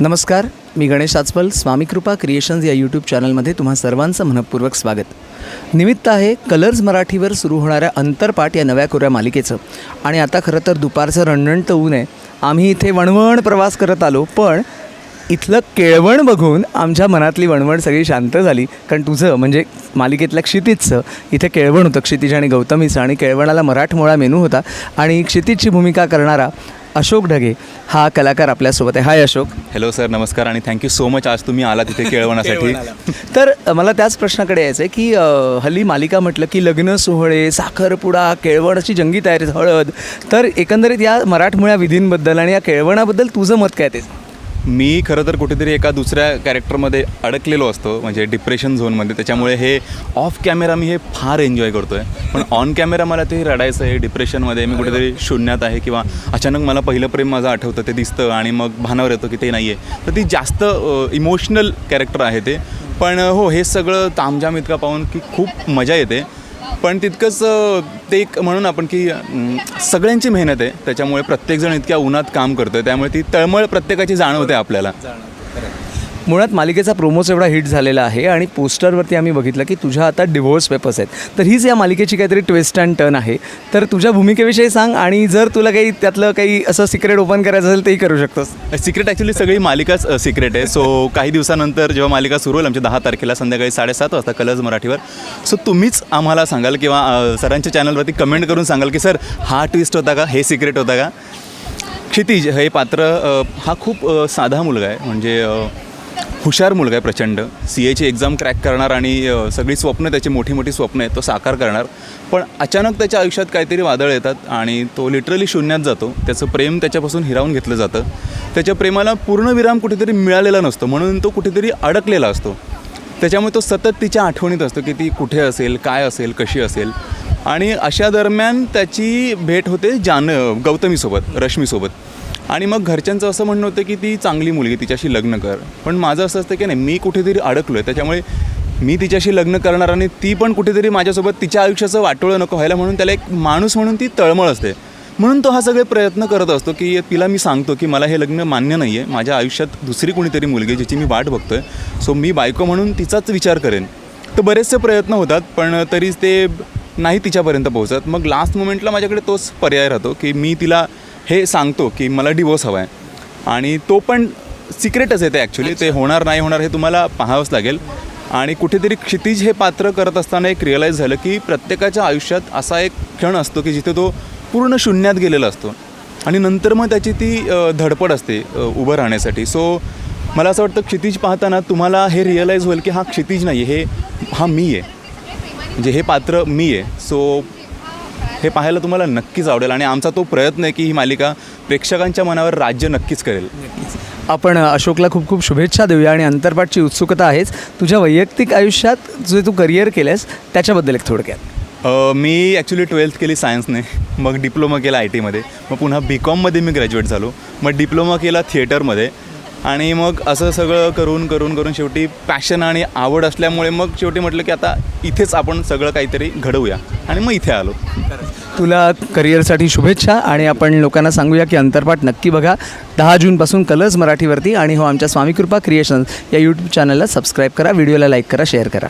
नमस्कार मी गणेश आचपल स्वामी कृपा क्रिएशन्स या यूट्यूब चॅनलमध्ये तुम्हा सर्वांचं मनपूर्वक स्वागत. निमित्त आहे कलर्स मराठीवर सुरू होणाऱ्या अंतरपाठ या नव्या कोऱ्या मालिकेचं. आणि आता खरं तर दुपारचं रणरणत ऊन आहे. आम्ही इथे वणवण प्रवास करत आलो पण इथलं केळवण बघून आमच्या मनातली वणवण सगळी शांत झाली. कारण तुझं म्हणजे मालिकेतल्या क्षितिजचं इथे केळवण होतं क्षितिज आणि गौतमीचं. आणि केळवणाला मराठमोळा मेनू होता. आणि क्षितिजची भूमिका करणारा अशोक ढगे हा कलाकार आपल्यासोबत आहे. हाय अशोक. हॅलो सर नमस्कार आणि थँक्यू सो मच आज तुम्ही आला तिथे केळवण्यासाठी तर मला त्याच प्रश्नाकडे यायचं आहे की हल्ली मालिका म्हटलं की लग्न सोहळे साखरपुडा केळवण अशी जंगी तयारी हळद. तर एकंदरीत या मराठमोळ्या विधींबद्दल आणि या केळवणाबद्दल तुझं मत काय ते? मी खरं तर कुठेतरी एका दुसऱ्या कॅरेक्टरमध्ये अडकलेलो असतो म्हणजे डिप्रेशन झोनमध्ये त्याच्यामुळे हे ऑफ कॅमेरा मी हे फार एन्जॉय करतो आहे पण ऑन कॅमेरा मला ते रडायचं आहे डिप्रेशनमध्ये मी कुठेतरी शून्यात आहे किंवा अचानक मला पहिलं प्रेम माझं आठवतं ते दिसतं आणि मग भानावर येतं की ते नाही आहे तर ती जास्त इमोशनल कॅरेक्टर आहे ते. पण हो हे सगळं तामझाम इतका पाहून की खूप मजा येते. पण तितकंच ते एक म्हणून आपण की सगळ्यांची मेहनत आहे. त्याच्यामुळे प्रत्येकजण इतक्या उन्हात काम करतोय. त्यामुळे ती तळमळ प्रत्येकाची जाणवते आपल्याला. मुळात मालिकेचा प्रोमोच एवढा हिट झालेला आहे आणि पोस्टरवरती आम्ही बघितलं की तुझ्या आता डिव्होर्स पेपर्स आहेत. तर हीच या मालिकेची काहीतरी ट्विस्ट अँड टर्न आहे. तर तुझ्या भूमिकेविषयी सांग आणि जर तुला काही त्यातलं काही असं सिक्रेट ओपन करायचं असेल तेही करू शकतोस. सिक्रेट ॲक्च्युली सगळी मालिकाच सिक्रेट आहे. सो काही दिवसानंतर जेव्हा मालिका सुरू होईल आमच्या दहा तारखेला संध्याकाळी साडेसात वाजता कलर्स मराठीवर. सो तुम्हीच आम्हाला सांगाल किंवा सरांच्या चॅनलवरती कमेंट करून सांगाल की सर हा ट्विस्ट होता का? हे सिक्रेट होता का? क्षितिज हे पात्र हा खूप साधा मुलगा आहे. म्हणजे हुशार मुलगा आहे प्रचंड. सी एची एक्झाम क्रॅक करणार आणि सगळी स्वप्न त्याची मोठी मोठी स्वप्न आहेत तो साकार करणार. पण अचानक त्याच्या आयुष्यात काहीतरी वादळ येतात आणि तो लिटरली शून्यात जातो. त्याचं प्रेम त्याच्यापासून हिरावून घेतलं जातं. त्याच्या प्रेमाला पूर्णविराम कुठेतरी मिळालेला नसतो. म्हणून तो कुठेतरी अडकलेला असतो. त्याच्यामुळे तो सतत तिच्या आठवणीत असतो की ती कुठे असेल काय असेल कशी असेल. आणि अशा दरम्यान त्याची भेट होते जान गौतमीसोबत रश्मीसोबत. आणि मग घरच्यांचं असं म्हणणं होतं की ती चांगली मुलगी तिच्याशी लग्न कर. पण माझं असं असतं की नाही मी कुठेतरी अडकलो आहे त्याच्यामुळे मी तिच्याशी लग्न करणार आणि ती पण कुठेतरी माझ्यासोबत तिच्या आयुष्याचं वाटोळं नको व्हायला म्हणून त्याला एक माणूस म्हणून ती तळमळ असते. म्हणून तो हा सगळे प्रयत्न करत असतो की तिला मी सांगतो की मला हे लग्न मान्य नाही आहे माझ्या आयुष्यात दुसरी कोणीतरी मुलगी ज्याची जिची मी वाट बघतोय. सो मी बायको म्हणून तिचाच विचार करेन. तर बरेचसे प्रयत्न होतात पण तरीच ते नाही तिच्यापर्यंत पोहोचत. मग लास्ट मोमेंटला माझ्याकडे तोच पर्याय राहतो की मी तिला हे सांगतो की मला डिवोर्स हवा आहे आणि तो पण सिक्रेटच आहे ते ॲक्च्युली ते होणार नाही होणार हे तुम्हाला पाहावंच लागेल. आणि कुठेतरी क्षितिज हे पात्र करत असताना एक रिअलाईज झालं की प्रत्येकाच्या आयुष्यात असा एक क्षण असतो की जिथे तो पूर्ण शून्यात गेलेला असतो. आणि नंतर मग त्याची ती धडपड असते उभं राहण्यासाठी. सो मला असं वाटतं क्षितिज पाहताना तुम्हाला हे रिअलाईज होईल की हा क्षितिज नाही हे हा मी आहे म्हणजे हे पात्र मी आहे. सो हे पाहायला तुम्हाला नक्कीच आवडेल आणि आमचा तो प्रयत्न आहे की ही मालिका प्रेक्षकांच्या मनावर राज्य नक्कीच करेल. आपण अशोकला खूप खूप शुभेच्छा देऊया आणि अंतरपाठची उत्सुकता आहेच. तुझ्या वैयक्तिक आयुष्यात जे तू करिअर केलंस त्याच्याबद्दल एक थोडक्यात. मी ॲक्च्युली ट्वेल्थ केली सायन्सने मग डिप्लोमा केला आय टीमध्ये मग पुन्हा बी कॉममध्ये मी ग्रॅज्युएट झालो. मग डिप्लोमा केला थिएटरमध्ये आणि मग असं सगळं करून करून करून शेवटी पॅशन आणि आवड असल्यामुळे मग शेवटी म्हटलं की आता इथेच आपण सगळं काहीतरी घडवूया. आणि मग इथे आलो. तुला करिअरसाठी शुभेच्छा आणि आपण लोकांना सांगूया की अंतरपाठ नक्की बघा. दहा जूनपासून कलर्स मराठीवरती आणि हो आमच्या स्वामीकृपा क्रिएशन्स या यूट्यूब चॅनलला सबस्क्राईब करा व्हिडिओला लाईक करा शेअर करा.